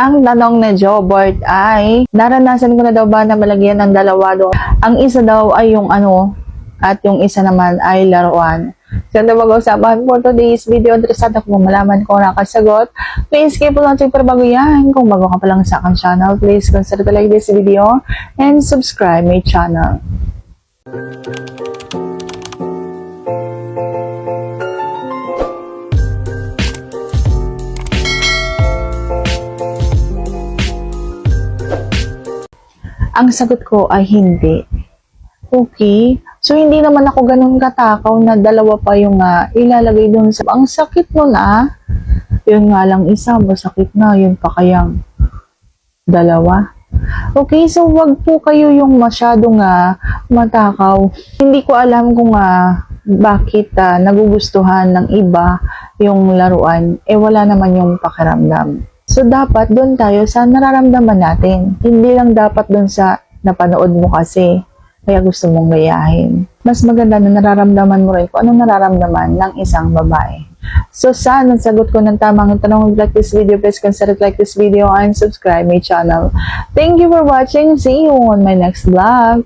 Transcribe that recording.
Ang tanong na Jobert ay, naranasan ko na daw ba na malagyan ng dalawa doon? Ang isa daw ay yung ano, at yung isa naman ay laruan. So, ito mag-usapan for today's video. Interesado kung malaman ko nakasagot. Please keep on watching para bago yan. Kung bago ka pa lang sa aking channel, please consider to like this video and subscribe my channel. Ang sagot ko ay hindi. Okay. So, hindi naman ako ganun katakaw na dalawa pa yung ah, ilalagay dun sa... Ang sakit nun ah. Yun nga lang isa, masakit na. Yun pa kayang dalawa. Okay, so wag po kayo yung masyadong ah, matakaw. Hindi ko alam kung ah, bakit ah, nagugustuhan ng iba yung laruan. Eh, wala naman yung pakiramdam. So, dapat doon tayo sa nararamdaman natin. Hindi lang dapat doon sa napanood mo kasi kaya gusto mong gayahin. Mas maganda na nararamdaman mo rin kung anong nararamdaman ng isang babae. So, sana sagot ko ng tamang tanong like this video, please consider like this video and subscribe my channel. Thank you for watching. See you on my next vlog.